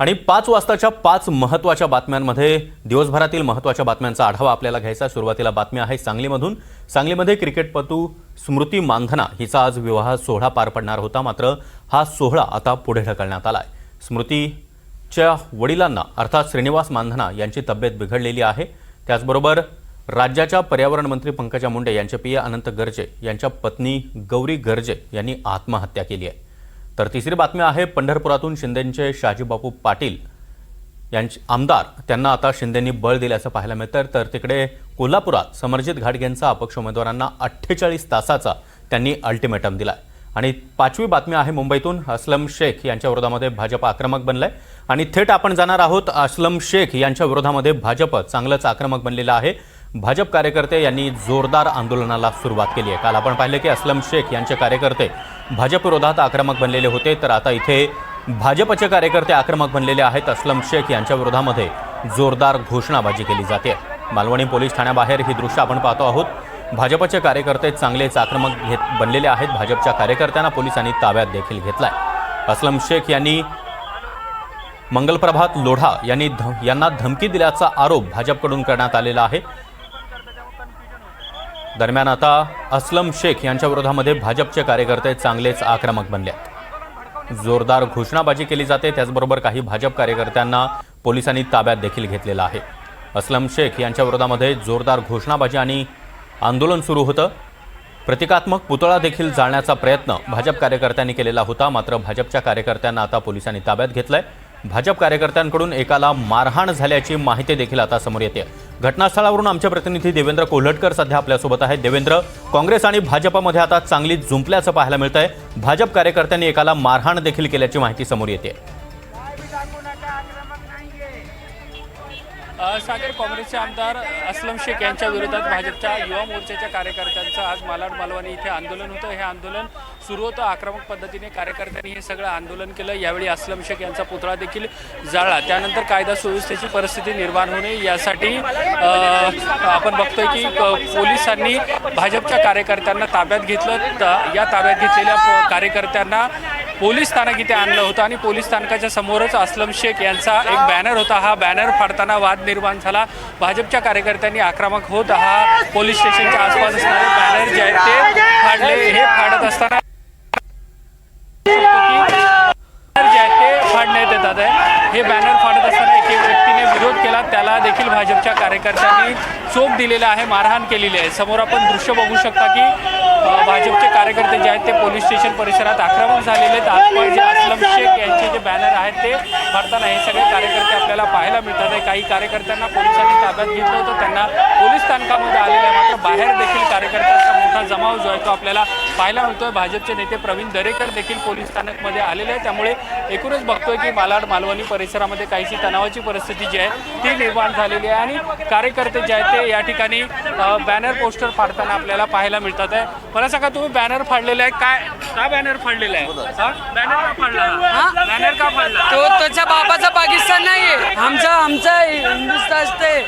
आणि पाच वाजताच्या पाच महत्त्वाच्या बातम्यांमध्ये दिवसभरातील महत्त्वाच्या बातम्यांचा आढावा आपल्याला घ्यायचा. सुरुवातीला बातमी आहे सांगलीमधून. सांगलीमध्ये क्रिकेटपटू स्मृती मानधना हिचा आज विवाह सोहळा पार पडणार होता. मात्र हा सोहळा आता पुढे ढकलण्यात आला आहे स्मृतीच्या वडिलांना अर्थात श्रीनिवास मानधना यांची तब्येत बिघडलेली आहे. त्याचबरोबर राज्याच्या पर्यावरण मंत्री पंकजा मुंडे यांचे पिय अनंत गर्जे यांच्या पत्नी गौरी गर्जे यांनी आत्महत्या केली आहे. तर तिसरी बातमी आहे पंढरपुरातून शिंदेंचे शाजीबापू पाटील यांचे आमदार त्यांना आता शिंदेंनी बळ दिल्याचं पाहायला मिळतं तर तिकडे कोल्हापुरात समरजित घाटगेंचा अपक्ष उमेदवारांना अठ्ठेचाळीस तासाचा त्यांनी अल्टिमेटम दिलाय. आणि पाचवी बातमी आहे मुंबईतून असलम शेख यांच्या विरोधामध्ये भाजप आक्रमक बनलाय. आणि थेट आपण जाणार आहोत असलम शेख यांच्या विरोधामध्ये भाजप चांगलंच आक्रमक बनलेलं आहे. भाजप कार्यकर्ते यांनी जोरदार आंदोलनाला सुरुवात केली आहे. काल आपण पाहिलं की असलम शेख यांचे कार्यकर्ते भाजप विरोधात आक्रमक बनलेले होते. तर आता इथे भाजपचे कार्यकर्ते आक्रमक बनलेले आहेत. असलम शेख यांच्या विरोधामध्ये जोरदार घोषणाबाजी केली जाते. मालवणी पोलीस ठाण्याबाहेर ही दृश्य आपण पाहतो आहोत. भाजपचे कार्यकर्ते चांगलेच आक्रमक घेत बनलेले आहेत. भाजपच्या कार्यकर्त्यांना पोलिसांनी ताब्यात देखील घेतलाय. असलम शेख यांनी मंगलप्रभात लोढा यांनी ध यांना धमकी दिल्याचा आरोप भाजपकडून करण्यात आलेला आहे. दरम्यान आता असलम शेख यांच्या विरोधामध्ये भाजपचे कार्यकर्ते चांगलेच आक्रमक बनले. आहेत. जोरदार घोषणाबाजी केली जाते त्याचबरोबर काही भाजप कार्यकर्त्यांना पोलिसांनी ताब्यात देखील घेतलेलं आहे. असलम शेख यांच्या विरोधामध्ये जोरदार घोषणाबाजी आणि आंदोलन सुरू होतं. प्रतिकात्मक पुतळा देखील जाळण्याचा प्रयत्न भाजप कार्यकर्त्यांनी केलेला होता मात्र भाजपच्या कार्यकर्त्यांना आता पोलिसांनी ताब्यात घेतलंय. भाजप कार्यकर्त्यांकडून एकाला मारहाण झाल्याची माहिती देखील आता समोर येते. घटनास्थळावरून आमचे प्रतिनिधी देवेंद्र कोल्हटकर सध्या आपल्यासोबत आहेत. देवेंद्र काँग्रेस आणि भाजपमध्ये आता चांगली जुंपल्याचं पाहायला मिळत आहे भाजप कार्यकर्त्यांनी एकाला मारहाण देखील केल्याची माहिती समोर येते. सागर काँग्रेसचे आमदार असलम शेख यांच्या विरोधात भाजपच्या युवा मोर्चाच्या कार्यकर्त्यांचं आज मालाड मालवणी इथे आंदोलन होतं. हे आंदोलन सुरू होतं आक्रमक पद्धतीने. कार्यकर्त्यांनी हे सगळं आंदोलन केलं. यावेळी असलम शेख यांचा पुतळा देखील जाळला. त्यानंतर कायदा सुव्यवस्थेची परिस्थिती निर्माण होणे यासाठी आपण बघतोय की पोलिसांनी भाजपच्या कार्यकर्त्यांना ताब्यात घेतलं. त- या ताब्यात घेतलेल्या कार्यकर्त्यांना पोलीस स्थानक इथे आणलं होतं आणि पोलीस स्थानकाच्या समोरच असलम शेख यांचा एक बॅनर होता. हा बॅनर फाडताना वाद निर्माण झाला. भाजपच्या कार्यकर्त्यांनी आक्रमक होत हा पोलीस स्टेशनच्या आसपास असणारे बॅनर जे आहेत ते फाडले. हे फाडत असताना जे आहेत ते फाडण्यात येतात आहे. हे बॅनर फाडत असताना एके विरोध केला त्याला देखील भाजपच्या कार्यकर्त्यांनी चोप दिलेला आहे मारहाण केलेली आहे. समोर आपण दृश्य बघू शकता की भाजपचे कार्यकर्ते जे आहेत ते पोलीस स्टेशन परिसरात आक्रमक झालेले आहेत. आजपास जे असलम शेख यांचे जे बॅनर आहेत ते भरताना हे सगळे कार्यकर्ते आपल्याला पाहायला मिळतात आहे. काही कार्यकर्त्यांना पोलिसांनी ताब्यात घेतलं होतं त्यांना पोलीस स्थानकामध्ये आलेलं आहे मात्र बाहेर देखील कार्यकर्त्यांचा मोठा जमाव जो आहे तो आपल्याला पाहायला मिळतोय. भाजपचे नेते प्रवीण दरेकर देखील पोलीस स्थानकमध्ये आलेले आहेत. त्यामुळे एकूणच बघतोय की मालाड मालवणी परिसरामध्ये काहीशी तणावाची परिस्थिती जी आहे ती निर्माण झालेली आहे. आणि कार्यकर्ते जे आहेत ते या ठिकाणी बॅनर पोस्टर फाडताना आपल्याला पाहायला मिळतात आहे. मला सांगा तुम्ही बॅनर फाडलेला आहे? काय का बॅनर फाडलेला आहे? बॅनर का फाडला? बॅनर का फाडला? तो त्याच्या बापाचा पाकिस्तान नाहीये. आमचा आमचा हिंदुस्थान असते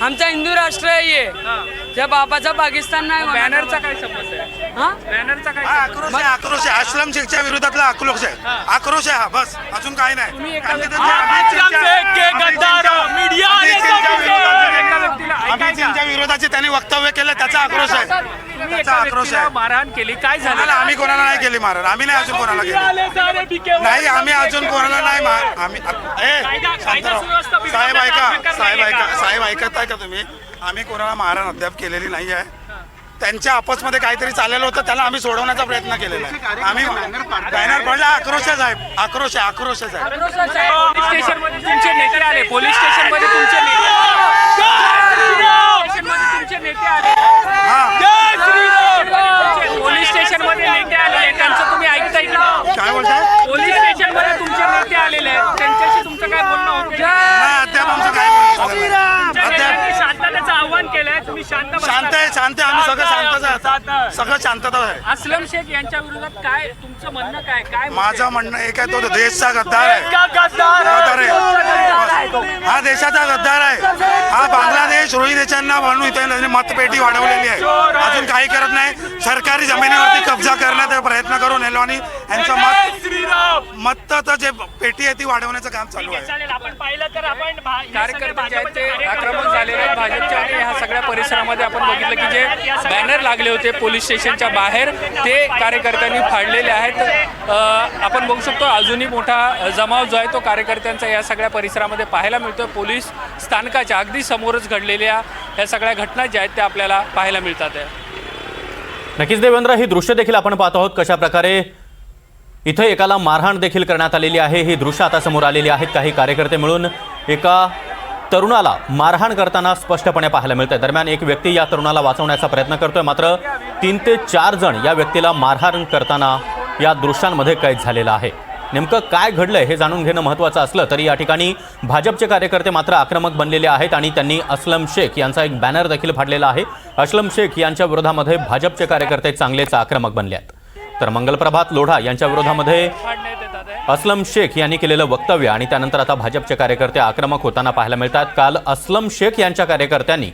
आमचा हिंदू राष्ट्र आहे हे. त्या बापाचा पाकिस्तान नाही. बॅनरचा काय संबंध आहे हा? बॅनरचा काय हा, संबंध? आक्रोश आहे आक्रोश आहे असलम शेखच्या विरोधातला आक्रोश आहे आक्रोश आहे हा बस अजून काय नाही तुम्ही एका आम्ही व्यक्ती- त्यांच्या- आम्ही असलम त्यांच्या- शेख के आम्ही गद्दार, त्यांच्या- मीडिया आम्ही ने त्यांच्या समजलं. विरोधात एका व्यक्तीला आम्ही ऐकायचं. त्यांच्या विरोधाचे त्यांनी वक्तव्य केलं त्याचा आक्रोश आहे तुम्ही त्याचा एका आक्रोश व्यक्तीला आहे मारहाण केली काय झालं आम्ही कोणाला नाही केली मारण आम्ही नाही अजून कोणाला केली नाही आम्ही अजून कोणाला नाही मार आम्ही ए कायदा- कायदा राहा. सुव्यवस्था बिघडवण्याचा साहेब ऐका साहेब नाहीये ऐका का? साहेब ऐकत आहे का तुम्ही? आम्ही कोणाला मारण अद्याप केलेली नाही आहे त्यांच्या आपसमध्ये काहीतरी चाललेलं होतं त्याला आम्ही सोडवण्याचा प्रयत्न केलेला आहे. आम्ही बॅनर पडला आक्रोश आहे साहेब. आक्रोश आहे आक्रोश आहे साहेब. पोलीस स्टेशनमध्ये तुमचे नेते आले. पोलीस स्टेशनमध्ये तुमचे नेते स्टेशनमध्ये तुमचे नेते आले पोलीस स्टेशनमध्ये नेते आले. त्यांचं तुम्ही ऐकताय की नाही? काय बोलताय पोलीस स्टेशनमध्ये तुमचे नेते आलेले आहेत त्यांच्याशी तुमचं काय बोलणं होतं नाही अद्याप आमचं काय बोलणं झालं नाही. तुमच्या अद्याप नेत्यांनी शांततेचं आव्हान केलंय तुम्ही शांत बसता. शांत आहे शांत आहे आम्ही सगळं शांतच आहे सगळं शांतता आहे. असलम शेख यांच्या विरोधात काय तुमचं म्हणणं काय? काय माझं म्हणणं एक आहे तो देशचा गद्दार आहे. गद्दार आहे. हा देशाचा गद्दार आहे. हा बांगलादेश रोही देशांना म्हणून इथे मतपेटी वाढवलेली आहे. काही करत नाही. सरकारी जमिनीवरती कब्जा करण्याचा प्रयत्न करून एलवानी यांचं मत मत जे पेटी आहे ती वाढवण्याचं काम चालू आहे. चालेल. आपण पाहिलं तर आपण भा- हे सगळे कार्यकर्ते जे आहेत ते भाजपचे आक्रमक झालेले आहेत. भाजपच्या आणि ह्या सगळ्या परिसरामध्ये आपण बघितलं की जे बॅनर लागले होते पोलीस स्टेशनच्या बाहेर ते कार्यकर्त्यांनी फाडलेले आहेत. अ, आपण बघू शकतो अजूनही मोठा जमाव जो आहे तो कार्यकर्त्यांचा या सगळ्या परिसरामध्ये पाहायला मिळतो पोलीस स्थानकाच्या अगदी समोरच घडलेल्या या सगळ्या घटना ज्या आहेत त्या आपल्याला पाहायला मिळतात. आहे नक्कीच देवेंद्र ही दृश्य देखील आपण पाहत आहोत कशा प्रकारे इथं एकाला मारहाण देखील करण्यात आलेली आहे. ही दृश्य आता समोर आलेली आहेत. काही कार्यकर्ते मिळून एका तरुणाला मारहाण करताना स्पष्टपणे पाहायला मिळतंय. दरम्यान एक व्यक्ती या तरुणाला वाचवण्याचा प्रयत्न करतोय. मात्र तीन ते चार जण या व्यक्तीला मारहाण करताना या दृश्यांमध्ये कैद झालेला आहे. नेमकं काय घडलं हे जाणून घेणं महत्त्वाचं असलं तरी या ठिकाणी भाजपचे कार्यकर्ते मात्र आक्रमक बनलेले आहेत आणि त्यांनी असलम शेख यांचा एक बॅनर देखील फाडलेला आहे. असलम शेख यांच्या विरोधामध्ये भाजपचे कार्यकर्ते चांगलेच आक्रमक बनले आहेत. तर मंगलप्रभात लोढा यांच्या विरोधामध्ये असलम शेख यांनी केलेलं वक्तव्य आणि त्यानंतर आता भाजपचे कार्यकर्ते आक्रमक होताना पाहायला मिळतात. काल असलम शेख यांच्या कार्यकर्त्यांनी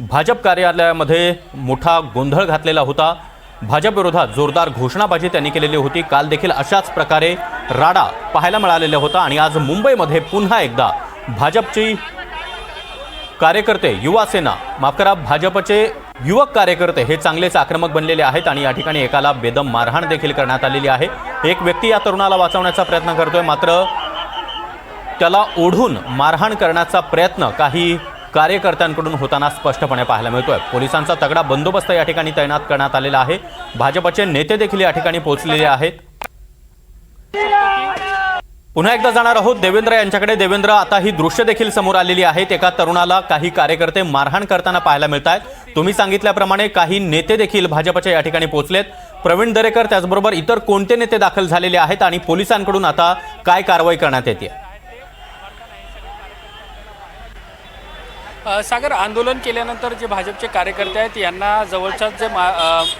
भाजप कार्यालयामध्ये मोठा गोंधळ घातलेला होता. भाजपविरोधात जोरदार घोषणाबाजी त्यांनी केलेली होती. काल देखील अशाच प्रकारे राडा पाहायला मिळालेला होता आणि आज मुंबईमध्ये पुन्हा एकदा भाजपची कार्यकर्ते युवासेना माफ करा भाजपचे युवक कार्यकर्ते हे चांगलेच आक्रमक बनलेले आहेत आणि या ठिकाणी एकाला बेदम मारहाण देखील करण्यात आलेली आहे. एक व्यक्ती या तरुणाला वाचवण्याचा प्रयत्न करतोय मात्र त्याला ओढून मारहाण करण्याचा प्रयत्न काही कार्यकर्त्यांकडून होताना स्पष्टपणे पाहायला मिळतोय. पोलिसांचा तगडा बंदोबस्त या ठिकाणी तैनात करण्यात आलेला आहे. भाजपचे नेते देखील या ठिकाणी पोहोचलेले आहेत. पुन्हा एकदा जाणार आहोत. देवेंद्र यांच्याकडे. देवेंद्र आता ही दृश्य देखील समोर आलेली आहेत. एका तरुणाला काही कार्यकर्ते मारहाण करताना पाहायला मिळत आहेत तुम्ही सांगितल्याप्रमाणे काही नेते देखील भाजपच्या या ठिकाणी पोहोचलेत. प्रवीण दरेकर त्याचबरोबर इतर कोणते नेते दाखल झालेले आहेत आणि पोलिसांकडून आता काय कारवाई करण्यात येते? सागर आंदोलन केल्यानंतर जे भाजपचे कार्यकर्ते आहेत यांना जवळच्याच जे मा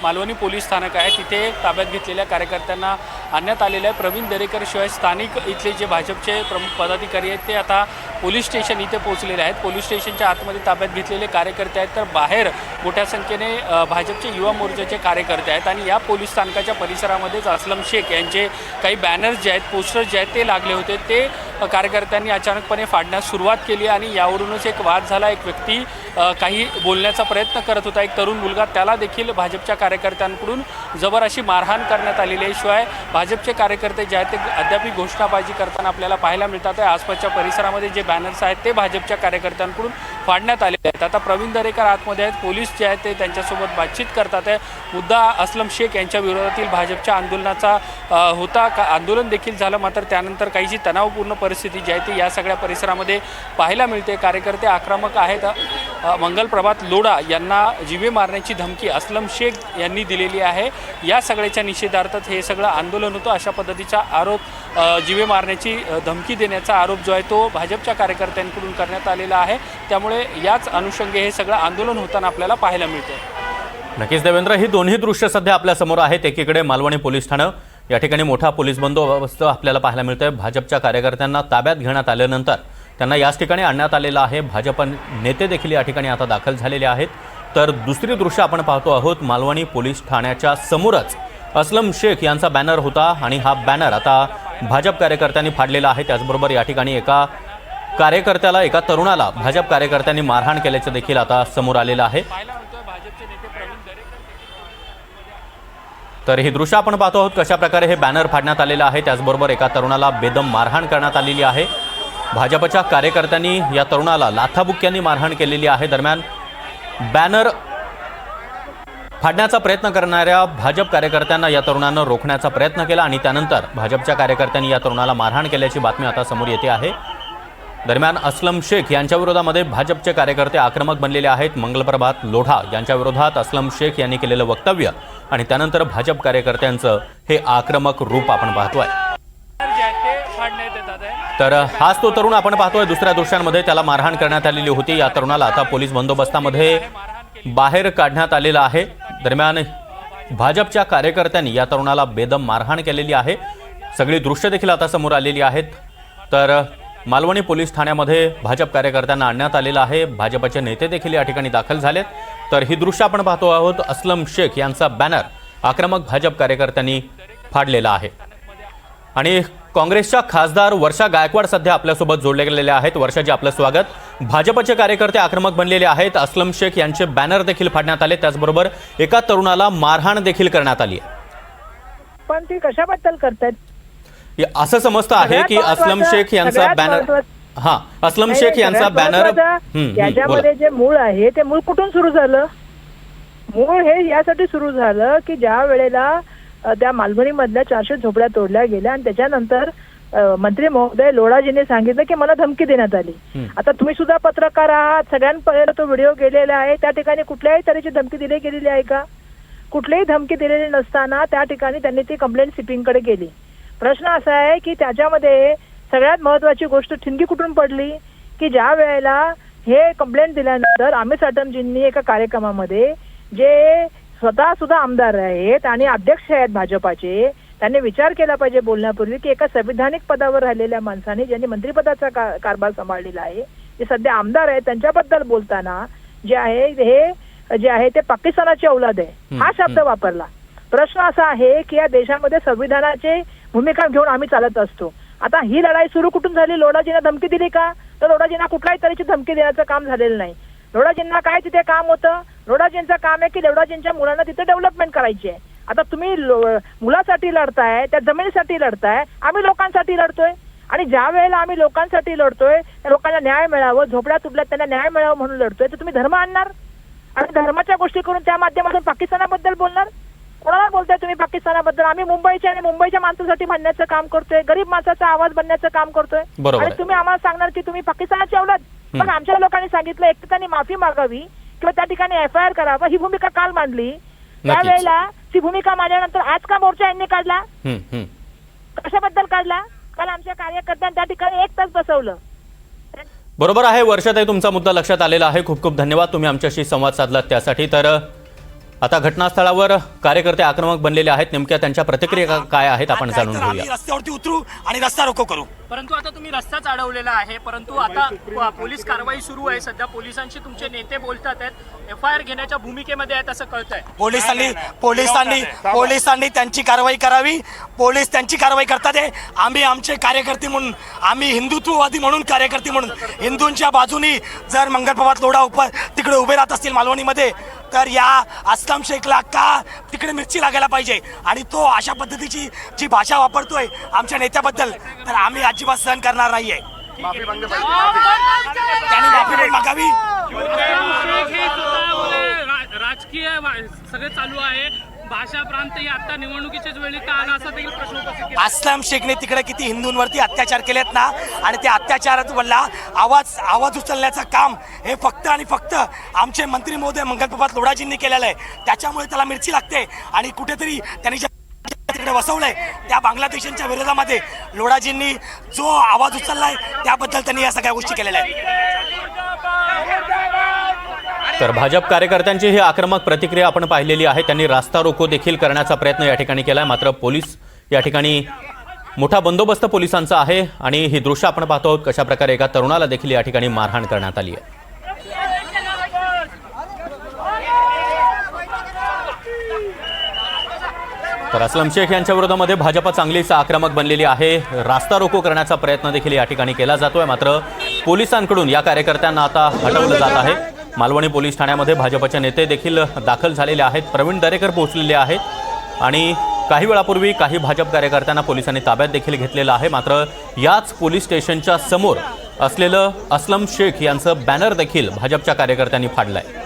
मालवणी पोलीस स्थानक आहे तिथे ताब्यात घेतलेल्या कार्यकर्त्यांना आणण्यात आलेलं आहे. प्रवीण दरेकर शिवाय स्थानिक इथले जे भाजपचे प्रमुख पदाधिकारी आहेत ते आता पोलीस स्टेशन इथे पोहोचलेले आहेत. पोलीस स्टेशनच्या आतमध्ये ताब्यात घेतलेले कार्यकर्ते आहेत तर बाहेर मोठ्या संख्येने भाजपचे युवा मोर्चाचे कार्यकर्ते आहेत आणि या पोलीस स्थानकाच्या परिसरामध्येच असलम शेख यांचे काही बॅनर्स जे आहेत पोस्टर्स जे आहेत ते लागले होते. ते कार्यकर्त्यांनी अचानकपणे फाडण्यास सुरुवात केली आणि यावरूनच एक वाद झाला. एक व्यक्ती काही बोलण्याचा प्रयत्न करत होता. एक तरुण मुलगा त्याला देखील भाजपच्या कार्यकर्त्यांकडून जबर अशी मारहाण करण्यात आलेली आहे. शिवाय भाजपचे कार्यकर्ते जे आहेत ते अद्याप घोषणाबाजी करताना आपल्याला पाहायला मिळतात आहे. आसपासच्या परिसरामध्ये जे बॅनर्स आहेत ते भाजपच्या कार्यकर्त्यांकडून फाडण्यात आलेले आहेत. आता प्रवीण दरेकर आतमध्ये आहेत. पोलीस जे आहेत ते त्यांच्यासोबत बातचीत करतात आहे. मुद्दा असलम शेख यांच्या विरोधातील भाजपच्या आंदोलनाचा होता का? आंदोलन देखील झालं मात्र त्यानंतर काही जी तणावपूर्ण परिस्थिती जी आहे ती या सगळ्या परिसरामध्ये पाहायला मिळते. कार्यकर्ते आक्रमक आहेत. मंगलप्रभात लोढा यांना जिवे मारण्याची धमकी असलम शेख यांनी दिलेली आहे. या सगळ्याच्या निषेधार्थात हे सगळं आंदोलन होतं. अशा पद्धतीचा आरोप जिवे मारण्याची धमकी देण्याचा आरोप जो आहे तो भाजपच्या कार्यकर्त्यांकडून करण्यात आलेला आहे. त्यामुळे याच अनुषंगे हे सगळं आंदोलन होताना आपल्याला पाहायला मिळतं नक्कीच देवेंद्र ही दोन्ही दृश्य सध्या आपल्यासमोर आहेत. एकीकडे मालवणी पोलीस ठाणं या ठिकाणी मोठा पोलीस बंदोबस्त आपल्याला पाहायला मिळतोय. भाजपच्या कार्यकर्त्यांना ताब्यात घेण्यात आल्यानंतर त्यांना याच ठिकाणी आणण्यात आलेलं आहे. भाजप नेते देखील या ठिकाणी आता दाखल झालेले आहेत. तर दुसरी दृश्य आपण पाहतो आहोत. मालवणी पोलीस ठाण्याच्या समोरच असलम शेख यांचा बॅनर होता आणि हा बॅनर आता भाजप कार्यकर्त्यांनी फाडलेला आहे. त्याचबरोबर या ठिकाणी एका कार्यकर्त्याला एका तरुणाला भाजप कार्यकर्त्यांनी मारहाण केल्याचं देखील आता समोर आलेलं आहे. तर हे दृश्य आपण पाहतो आहोत कशा प्रकारे हे बॅनर फाडण्यात आलेलं आहे. त्याचबरोबर एका तरुणाला बेदम मारहाण करण्यात आलेली आहे. भाजपच्या कार्यकर्त्यांनी या तरुणाला लाथाबुक्यांनी मारहाण केलेली आहे. दरम्यान बॅनर फाडण्याचा प्रयत्न करणाऱ्या भाजप कार्यकर्त्यांना या तरुणानं रोखण्याचा प्रयत्न केला आणि त्यानंतर भाजपच्या कार्यकर्त्यांनी या तरुणाला मारहाण केल्याची बातमी आता समोर येते आहे. दरम्यान असलम शेख यांच्या विरोधामध्ये भाजपचे कार्यकर्ते आक्रमक बनलेले आहेत. मंगलप्रभात लोढा यांच्या विरोधात असलम शेख यांनी केलेलं वक्तव्य आणि त्यानंतर भाजप कार्यकर्त्यांचं हे आक्रमक रूप आपण पाहतोय. तर हाच तो तरुण आपण पाहतोय दुसऱ्या दृश्यांमध्ये. त्याला मारहाण करण्यात आलेली होती. या तरुणाला आता पोलीस बंदोबस्तामध्ये बाहेर काढण्यात आलेलं आहे. दरम्यान भाजपच्या कार्यकर्त्यांनी या तरुणाला बेदम मारहाण केलेली आहे. सगळी दृश्य देखील आता समोर आलेली आहेत. तर मालवणी पोलीस ठाण्यामध्ये भाजप कार्यकर्त्यांना आणण्यात आलेलं आहे. भाजपचे नेते देखील या ठिकाणी दाखल झालेत. तर ही दृश्य आपण पाहतो आहोत. असलम शेख यांचा बॅनर आक्रमक भाजप कार्यकर्त्यांनी फाडलेला आहे. आणि काँग्रेसच्या खासदार वर्षा गायकवाड सध्या आपल्यासोबत जोडले गेलेले आहेत. वर्षाजी आपलं स्वागत. भाजपचे कार्यकर्ते आक्रमक बनलेले आहेत. असलम शेख यांचे बॅनर देखील फाडण्यात आले. त्याचबरोबर एका तरुणाला मारहाण देखील करण्यात आली पण ती कशाबद्दल करतात असं समजतं आहे की असलम शेख यांचा बॅनर हा असलम शेख यांचा बॅनर याच्यामध्ये. जे मूळ आहे ते मूळ कुठून सुरू झालं? मूळ हे यासाठी सुरू झालं की ज्या वेळेला त्या मालवणी मधल्या चारशे झोपड्या तोडल्या गेल्या आणि त्याच्यानंतर मंत्री महोदय लोढाजीने सांगितलं की मला धमकी देण्यात आली. आता तुम्ही सुद्धा पत्रकार आहात. सगळ्यांपर्यंत तो व्हिडिओ गेलेला आहे. त्या ठिकाणी कुठल्याही तऱ्हेची धमकी दिली गेलेली आहे का? कुठलीही धमकी दिलेली नसताना त्या ठिकाणी त्यांनी ती कंप्लेंट सिपिंगकडे केली. प्रश्न असा आहे की त्याच्यामध्ये सगळ्यात महत्वाची गोष्ट ठिणगी कुठून पडली? की ज्या वेळेला हे कंप्लेंट दिल्यानंतर अमित साटमजींनी एका कार्यक्रमामध्ये जे स्वतः सुद्धा आमदार आहेत आणि अध्यक्ष आहेत भाजपाचे. त्यांनी विचार केला पाहिजे बोलण्यापूर्वी की एका संविधानिक पदावर राहिलेल्या माणसाने ज्यांनी मंत्रिपदाचा का- कारभार सांभाळलेला आहे जे सध्या आमदार आहेत त्यांच्याबद्दल बोलताना जे आहे हे जे आहे ते पाकिस्तानाची औलाद आहे. हा शब्द वापरला. प्रश्न असा आहे की या देशामध्ये संविधानाची भूमिका घेऊन आम्ही चालत असतो. आता ही लढाई सुरू कुठून झाली? लोढाजींना धमकी दिली का? तर लोढाजींना कुठल्याही तऱ्हेची धमकी देण्याचं काम झालेलं नाही. लोढाजींना काय तिथे काम होतं? लोढाजींचं काम आहे की लोढाजींच्या मुलांना तिथे डेव्हलपमेंट करायची आहे. आता तुम्ही मुलासाठी लढताय त्या जमिनीसाठी लढताय आम्ही लोकांसाठी लढतोय. आणि ज्या वेळेला आम्ही लोकांसाठी लढतोय त्या लोकांना न्याय मिळावं झोपड्या तुटल्यात त्यांना न्याय मिळावं म्हणून लढतोय तर तुम्ही धर्म आणणार? आणि धर्माच्या गोष्टी करून त्या माध्यमातून पाकिस्तानाबद्दल बोलणार? कोणाला बोलताय तुम्ही पाकिस्तानाबद्दल? आम्ही मुंबईच्या आणि मुंबईच्या माणसासाठी म्हणण्याचं काम करतोय गरीब माणसाचा आवाज बनण्याचं काम करतोय. आणि. तुम्ही आम्हाला सांगणार की तुम्ही पाकिस्तानाची अवलाद पण आमच्या लोकांनी सांगितलं एक तर त्यांनी माफी मागावी किंवा त्या ठिकाणी एफ आय आर करावं. ही भूमिका काल मांडली. त्यावेळेला ती भूमिका मांडल्यानंतर आज का मोर्चा यांनी काढला. कशाबद्दल काढला? काल आमच्या कार्यकर्त्यांनी त्या ठिकाणी एक तास बसवलं. बरोबर आहे वर्षाताई तुमचा मुद्दा लक्षात आलेला आहे. खूप खूप धन्यवाद. तुम्ही आमच्याशी संवाद साधलात त्यासाठी. तर आता घटनास्थळावर कार्यकर्ते आक्रमक बनलेले आहेत. नेमक्या त्यांच्या प्रतिक्रिया काय आहेत आपण जाणून घेऊया. रस्त्यावरती उतरू आणि रस्ता रोको करू. परंतु आता तुम्ही रस्ताच अडवलेला आहे. परंतु आता पोलीस कारवाई सुरू आहे. सध्या पोलिसांशी तुमचे नेते बोलतात आहेत. एफ आय आर घेण्याच्या भूमिकेमध्ये आहेत असं कळतंय. पोलिसांनी पोलिसांनी पोलिसांनी त्यांची कारवाई करावी. पोलीस त्यांची कारवाई करतात आहे आम्ही आमचे कार्यकर्ते म्हणून आम्ही हिंदुत्ववादी म्हणून कार्यकर्ते म्हणून हिंदूंच्या बाजूनी जर मंगलप्रभात लोढा उप तिकडे उभे राहत असतील मालवणीमध्ये तर या. अस्लम शेखला का तिकडे मिरची लागायला पाहिजे. आणि तो अशा पद्धतीची जी भाषा वापरतोय आमच्या नेत्याबद्दल तर आम्ही अजिबात सहन करणार नाहीये. त्यांनी माफी पण मागावी. हे राजकीय सगळं चालू आहे. भाषा प्रांत ही आता निवडणुकीच्याच वेळी का आला असा देखील प्रश्न उपस्थित शेखने तिकडे किती हिंदूंवरती अत्याचार केलेत ना आणि त्या अत्याचारात वल्ला आवाज आवाज उचलण्याचं काम हे फक्त आणि फक्त आमचे मंत्री महोदय मंगलप्रभात लोढाजींनी केलेलं आहे. त्याच्यामुळे त्याला मिरची लागते आणि कुठेतरी त्यांनी ज्या तिकडे वसवलंय त्या बांगलादेशांच्या विरोधामध्ये लोढाजींनी जो आवाज उचललाय त्याबद्दल त्यांनी या सगळ्या गोष्टी केलेल्या आहेत. तर भाजप कार्यकर्त्यांची ही आक्रमक प्रतिक्रिया आपण पाहिलेली आहे. त्यांनी रास्ता रोको देखील करण्याचा प्रयत्न या ठिकाणी केलाय. मात्र पोलीस या ठिकाणी मोठा बंदोबस्त पोलिसांचा आहे आणि ही दृश्य आपण पाहतो आहोत कशा प्रकारे एका तरुणाला देखील या ठिकाणी मारहाण करण्यात आली आहे. तर असलम शेख यांच्या विरोधामध्ये भाजप चांगलीच आक्रमक बनलेली आहे. रास्ता रोको करण्याचा प्रयत्न देखील या ठिकाणी केला जातोय. मात्र पोलिसांकडून या कार्यकर्त्यांना आता हटवलं जात आहे. मालवणी पोलीस ठाण्यामध्ये भाजपचे नेते देखील दाखल झालेले आहेत. प्रवीण दरेकर पोहोचलेले आहेत. आणि काही वेळापूर्वी काही भाजप कार्यकर्त्यांना पोलिसांनी ताब्यात देखील घेतलेलं आहे. मात्र याच पोलीस स्टेशनच्या समोर असलेलं असलम शेख यांचं बॅनर देखील भाजपच्या कार्यकर्त्यांनी फाडलं आहे